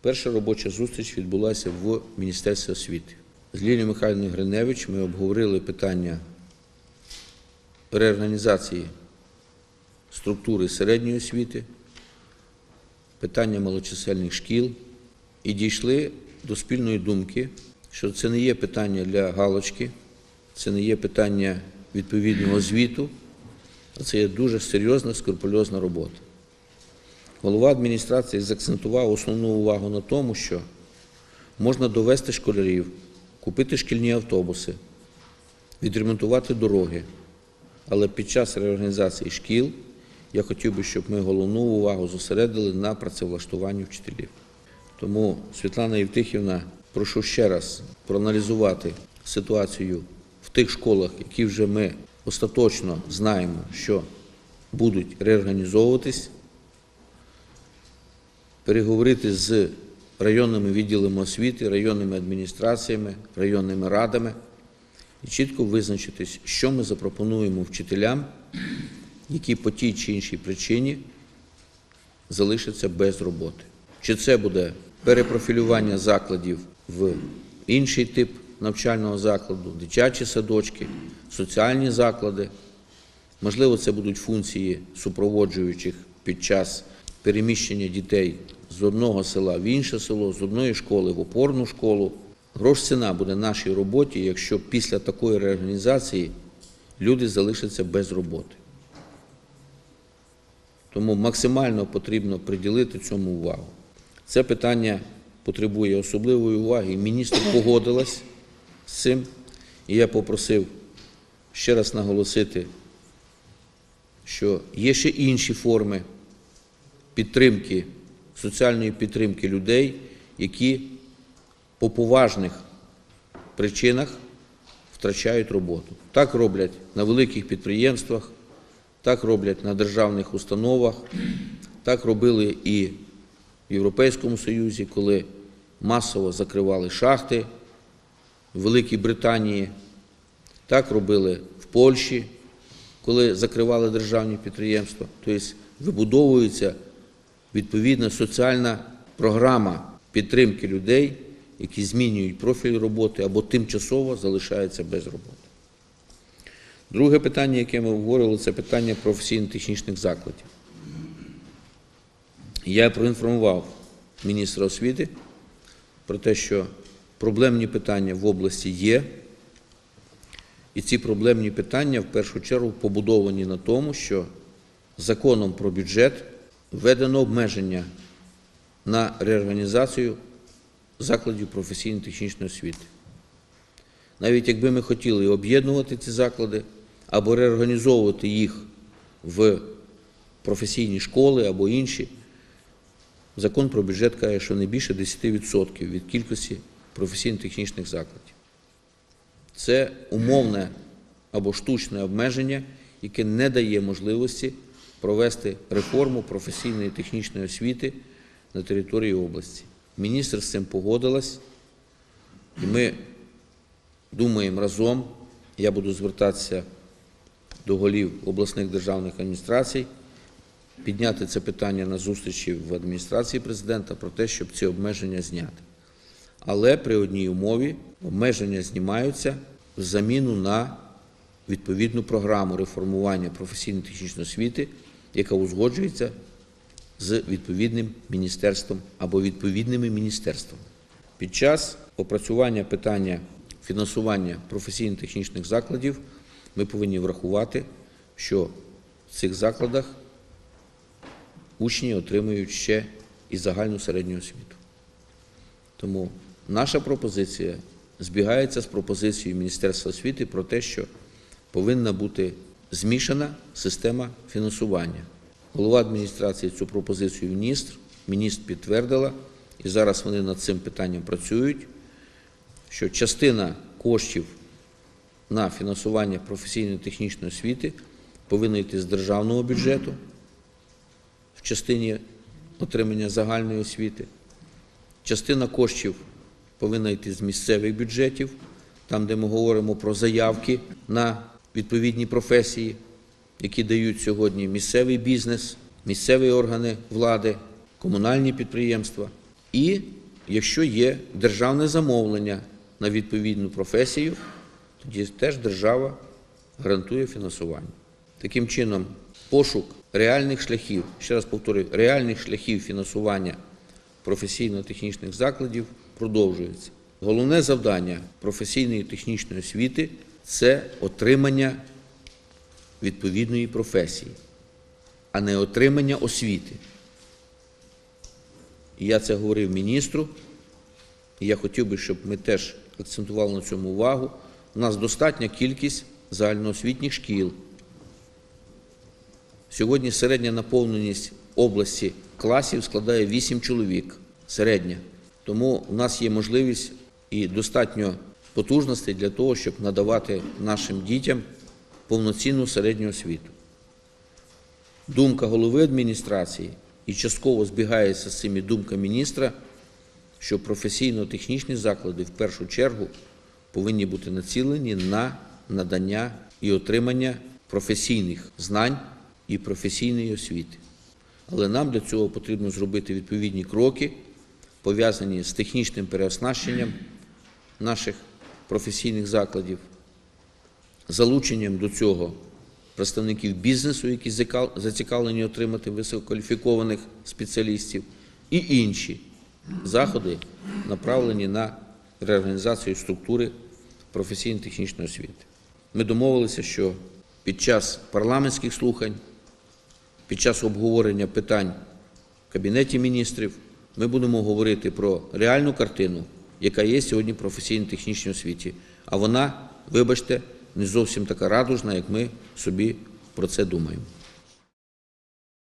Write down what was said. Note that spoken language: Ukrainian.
Перша робоча зустріч відбулася в Міністерстві освіти. З Лілією Михайловною Гриневич ми обговорили питання реорганізації структури середньої освіти, питання малочисельних шкіл і дійшли до спільної думки, що це не є питання для галочки, це не є питання відповідного звіту, а це є дуже серйозна скрупульозна робота. Голова адміністрації заакцентував основну увагу на тому, що можна довести школярів, купити шкільні автобуси, відремонтувати дороги. Але під час реорганізації шкіл я хотів би, щоб ми головну увагу зосередили на працевлаштуванні вчителів. Тому, Світлана Євтихівна, прошу ще раз проаналізувати ситуацію в тих школах, які вже ми остаточно знаємо, що будуть реорганізовуватись, переговорити з районними відділами освіти, районними адміністраціями, районними радами і чітко визначитись, що ми запропонуємо вчителям, які по тій чи іншій причині залишаться без роботи. Чи це буде перепрофілювання закладів в інший тип навчального закладу, дитячі садочки, соціальні заклади. Можливо, це будуть функції супроводжуючих під час переміщення дітей з одного села в інше село, з одної школи в опорну школу. Грош ціна буде нашій роботі, якщо після такої реорганізації люди залишаться без роботи. Тому максимально потрібно приділити цьому увагу. Це питання потребує особливої уваги. Міністр погодилась з цим. І я попросив ще раз наголосити, що є ще інші форми підтримки, соціальної підтримки людей, які по поважних причинах втрачають роботу. Так роблять на великих підприємствах, так роблять на державних установах, так робили і в Європейському Союзі, коли масово закривали шахти в Великій Британії, так робили в Польщі, коли закривали державні підприємства. Тобто вибудовується відповідна соціальна програма підтримки людей, які змінюють профіль роботи або тимчасово залишаються без роботи. Друге питання, яке ми обговорили, це питання професійно-технічних закладів. Я проінформував міністра освіти про те, що проблемні питання в області є, і ці проблемні питання в першу чергу побудовані на тому, що законом про бюджет введено обмеження на реорганізацію закладів професійно-технічної освіти. Навіть якби ми хотіли об'єднувати ці заклади або реорганізовувати їх в професійні школи або інші, закон про бюджет каже, що не більше 10% від кількості професійно-технічних закладів. Це умовне або штучне обмеження, яке не дає можливості провести реформу професійної технічної освіти на території області. Міністр з цим погодилась, і ми думаємо разом, я буду звертатися до голів обласних державних адміністрацій, підняти це питання на зустрічі в адміністрації президента про те, щоб ці обмеження зняти. Але при одній умові обмеження знімаються в заміну на відповідну програму реформування професійно-технічної освіти, яка узгоджується з відповідним міністерством або відповідними міністерствами. Під час опрацювання питання фінансування професійно-технічних закладів ми повинні врахувати, що в цих закладах учні отримують ще і загальну середню освіту. Тому наша пропозиція збігається з пропозицією Міністерства освіти про те, що повинна бути змішана система фінансування. Голова адміністрації цю пропозицію вніс, міністр підтвердила, і зараз вони над цим питанням працюють, що частина коштів на фінансування професійно-технічної освіти повинна йти з державного бюджету в частині отримання загальної освіти. Частина коштів повинна йти з місцевих бюджетів, там, де ми говоримо про заявки на відповідні професії, які дають сьогодні місцевий бізнес, місцеві органи влади, комунальні підприємства. І якщо є державне замовлення на відповідну професію, тоді теж держава гарантує фінансування. Таким чином, пошук реальних шляхів, ще раз повторюю, реальних шляхів фінансування професійно-технічних закладів продовжується. Головне завдання професійної технічної освіти це отримання відповідної професії, а не отримання освіти. І я це говорив міністру, і я хотів би, щоб ми теж акцентували на цьому увагу. У нас достатня кількість загальноосвітніх шкіл. Сьогодні середня наповненість області класів складає 8 чоловік. Середня. Тому у нас є можливість і достатньо потужностей для того, щоб надавати нашим дітям повноцінну середню освіту. Думка голови адміністрації і частково збігається з цими думками міністра, що професійно-технічні заклади в першу чергу повинні бути націлені на надання і отримання професійних знань і професійної освіти. Але нам для цього потрібно зробити відповідні кроки, пов'язані з технічним переоснащенням наших професійних закладів, залученням до цього представників бізнесу, які зацікавлені отримати висококваліфікованих спеціалістів, і інші заходи, направлені на реорганізацію структури професійно-технічної освіти. Ми домовилися, що під час парламентських слухань, під час обговорення питань в Кабінеті міністрів, ми будемо говорити про реальну картину, яка є сьогодні в професійно-технічній освіті. А вона, вибачте, не зовсім така радужна, як ми собі про це думаємо.